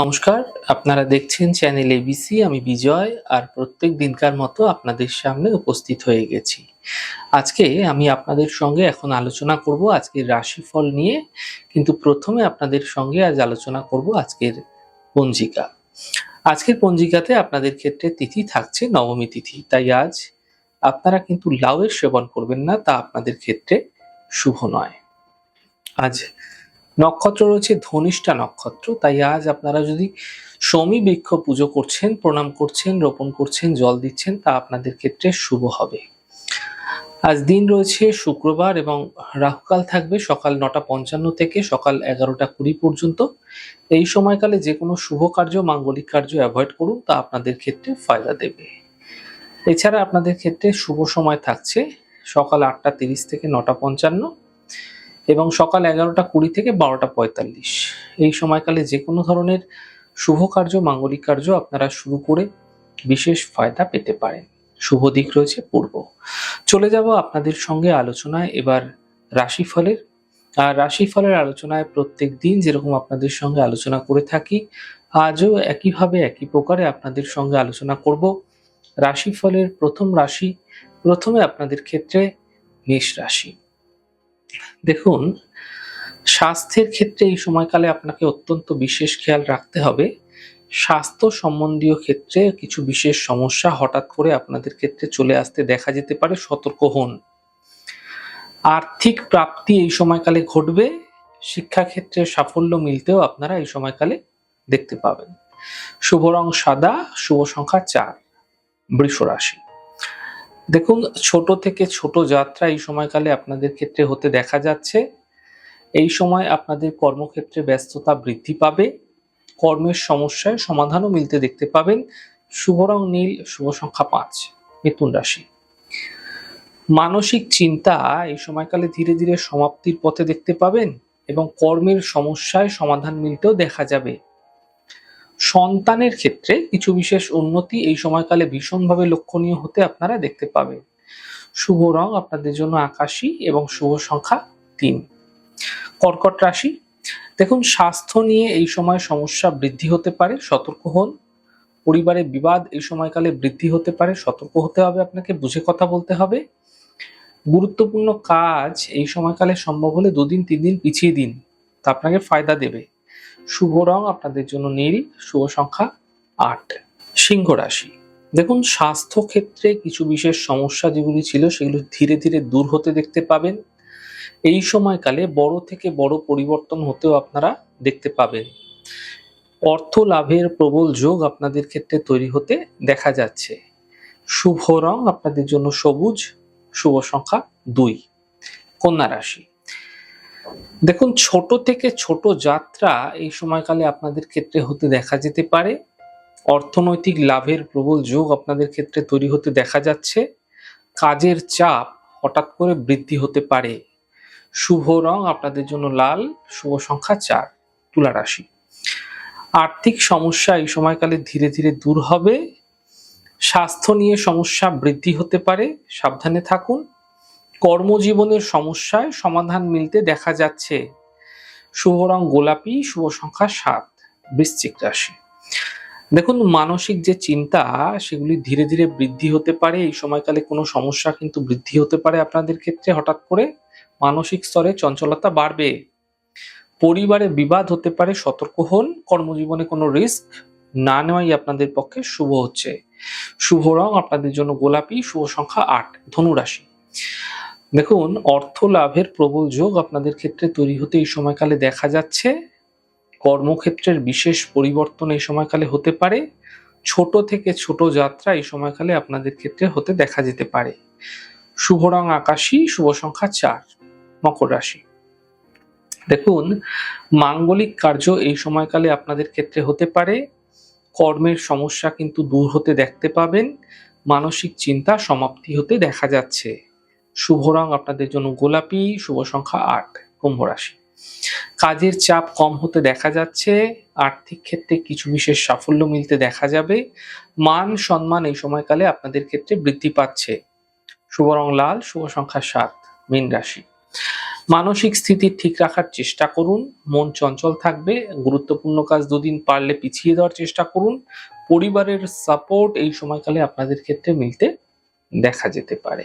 নমস্কার, আপনারা দেখছেন চ্যানেল এবিসি আমি বিজয়, আর প্রত্যেক দিনকার মতো আপনাদের সামনে উপস্থিত হয়ে গেছি। আজকে আমি আপনাদের সঙ্গে এখন আলোচনা করব আজকের রাশিফল নিয়ে, কিন্তু প্রথমে আপনাদের সঙ্গে আজ আলোচনা করব আজকের পঞ্জিকা। আজকের পঞ্জিকাতে আপনাদের ক্ষেত্রে তিথি থাকছে নবমী তিথি, তাই আজ আপনারা কিন্তু লাউয়ের সেবন করবেন না, তা আপনাদের ক্ষেত্রে শুভ নয়। আজ নক্ষত্র রয়েছে, ধনিষ্ঠা নক্ষত্র। তাই আজ আপনারা যদি শমী বৃক্ষ পুজো করছেন, প্রণাম করছেন, রোপণ করছেন, জল দিচ্ছেন, তা আপনাদের ক্ষেত্রে শুভ হবে। আজ দিন রয়েছে শুক্রবার এবং রাহুকাল থাকবে সকাল নটা পঞ্চান্ন থেকে সকাল এগারোটা কুড়ি পর্যন্ত। এই সময়কালে যে কোনো শুভ কার্য, মাঙ্গলিক কার্য অ্যাভয়েড করুন, তা আপনাদের ক্ষেত্রে ফায়দা দেবে। এছাড়া আপনাদের ক্ষেত্রে শুভ সময় থাকছে সকাল আটটা তিরিশ থেকে নটা পঞ্চান্ন। এবং সকাল এগারোটা কুড়ি থেকে বারোটা পঁয়তাল্লিশ। এই সময়কালে যে কোনো ধরনের শুভ কার্য, মাঙ্গলিক কার্য আপনারা শুরু করে বিশেষ ফায়দা পেতে পারেন। শুভ দিক রয়েছে পূর্ব। চলে যাব আপনাদের সঙ্গে আলোচনায়। এবার রাশিফলের। আর রাশিফলের আলোচনায় প্রত্যেক দিন যেরকম আপনাদের সঙ্গে আলোচনা করে থাকি, আজও একইভাবে একই প্রকারে আপনাদের সঙ্গে আলোচনা করব। রাশিফলের প্রথম রাশি, প্রথমে আপনাদের ক্ষেত্রে মেষ রাশি। দেখুন, স্বাস্থ্যের ক্ষেত্রে এই সময়কালে আপনাকে অত্যন্ত বিশেষ খেয়াল রাখতে হবে। স্বাস্থ্য সম্বন্ধীয় ক্ষেত্রে কিছু বিশেষ সমস্যা হঠাৎ করে আপনাদের ক্ষেত্রে চলে আসতে দেখা যেতে পারে, সতর্ক হন। আর্থিক প্রাপ্তি এই সময়কালে ঘটবে, শিক্ষাক্ষেত্রে সাফল্য মিলতেও আপনারা এই সময়কালে দেখতে পাবেন। শুভ রং সাদা, শুভ সংখ্যা চার বৃষ রাশি দেখুন, ছোট থেকে ছোট যাত্রা এই সময়কালে আপনাদের ক্ষেত্রে হতে দেখা যাচ্ছে। এই সময় আপনাদের কর্মক্ষেত্রে ব্যস্ততা বৃদ্ধি পাবে। কর্মের সমস্যায় সমাধানও মিলতে দেখতে পাবেন। শুভ রং নীল, শুভ সংখ্যা পাঁচ, মিথুন রাশি। মানসিক চিন্তা এই সময়কালে ধীরে ধীরে সমাপ্তির পথে দেখতে পাবেন এবং কর্মের সমস্যায় সমাধান মিলতেও দেখা যাবে। সন্তানের ক্ষেত্রে কিছু বিশেষ উন্নতি এই সময়কালে ভীষণভাবে লক্ষণীয় হতে আপনারা দেখতে পাবেন। শুভ রং আপনাদের জন্য আকাশী এবং শুভ সংখ্যা তিন। কর্কট রাশি, দেখুন স্বাস্থ্য নিয়ে এই সময় সমস্যা বৃদ্ধি হতে পারে, সতর্ক হন। পরিবারে বিবাদ এই সময়কালে বৃদ্ধি হতে পারে, সতর্ক হতে হবে আপনাকে, বুঝে কথা বলতে হবে। গুরুত্বপূর্ণ কাজ এই সময়কালে সম্ভব হলে দুদিন তিন দিন পিছিয়ে দিন, তা আপনাকে ফায়দা দেবে। শুভ রং আপনাদের জন্য নীল, শুভ সংখ্যা আট। সিংহ রাশি। দেখুন স্বাস্থ্য ক্ষেত্রে কিছু বিশেষ সমস্যা যেগুলি ছিল, সেগুলো ধীরে ধীরে দূর হতে দেখতে পাবেন। এই সময়কালে বড় থেকে বড় পরিবর্তন হতেও আপনারা দেখতে পাবেন। অর্থ লাভের প্রবল যোগ আপনাদের ক্ষেত্রে তৈরি হতে দেখা যাচ্ছে। শুভ রং আপনাদের জন্য সবুজ, শুভ সংখ্যা দুই। কন্যা রাশি। দেখুন, ছোট থেকে ছোট যাত্রা এই সময়কালে আপনাদের ক্ষেত্রে হতে দেখা যেতে পারে। অর্থনৈতিক লাভের প্রবল যোগ আপনাদের ক্ষেত্রে তৈরি হতে দেখা যাচ্ছে। কাজের চাপ হঠাৎ করে বৃদ্ধি হতে পারে। শুভ রং আপনাদের জন্য লাল, শুভ সংখ্যা চার, তুলা রাশি। আর্থিক সমস্যা এই সময়কালে ধীরে ধীরে দূর হবে। স্বাস্থ্য নিয়ে সমস্যা বৃদ্ধি হতে পারে, সাবধানে থাকুন। কর্মজীবনের সমস্যায় সমাধান মিলতে দেখা যাচ্ছে। শুভ রং গোলাপি, শুভ সংখ্যা সাত, বৃশ্চিক রাশি। দেখুন, মানসিক যে চিন্তা, সেগুলি ধীরে ধীরে বৃদ্ধি হতে পারে। এই সময়কালে কোনো সমস্যা কিন্তু বৃদ্ধি হতে পারে আপনাদের ক্ষেত্রে হঠাৎ করে। মানসিক স্তরে চঞ্চলতা বাড়বে। পরিবারে বিবাদ হতে পারে, সতর্ক হন। কর্মজীবনে কোনো রিস্ক না নেওয়াই আপনাদের পক্ষে শুভ হচ্ছে। শুভ রং আপনাদের জন্য গোলাপি, শুভ সংখ্যা আট, ধনুরাশি। দেখুন অর্থ লাভের প্রবল যোগ আপনাদের ক্ষেত্রে তৈরি হতে এই সময়কালে দেখা যাচ্ছে। কর্মক্ষেত্রের বিশেষ পরিবর্তন এই সময়কালে হতে পারে। ছোট থেকে ছোট যাত্রা এই সময়কালে আপনাদের ক্ষেত্রে হতে দেখা যেতে পারে। শুভ রং আকাশী, শুভ সংখ্যা চার, মকর রাশি। দেখুন, মাঙ্গলিক কার্য এই সময়কালে আপনাদের ক্ষেত্রে হতে পারে। কর্মের সমস্যা কিন্তু দূর হতে দেখতে পাবেন। মানসিক চিন্তা সমাপ্তি হতে দেখা যাচ্ছে। শুভ রং আপনাদের জন্য গোলাপি, শুভ সংখ্যা আট, কুম্ভ রাশি। কাজের চাপ কম হতে দেখা যাচ্ছে, আর্থিক ক্ষেত্রে কিছু বিশেষ সাফল্য মিলতে দেখা যাবে। মান, সম্মান এই সময়কালে আপনাদের ক্ষেত্রে বৃদ্ধি পাচ্ছে। শুভ রং লাল, শুভ সংখ্যা সাত, মীন রাশি। মানসিক স্থিতি ঠিক রাখার চেষ্টা করুন, মন চঞ্চল থাকবে, গুরুত্বপূর্ণ কাজ দুদিন পারলে পিছিয়ে দেওয়ার চেষ্টা করুন। পরিবারের সাপোর্ট এই সময়কালে আপনাদের ক্ষেত্রে মিলতে দেখা যেতে পারে।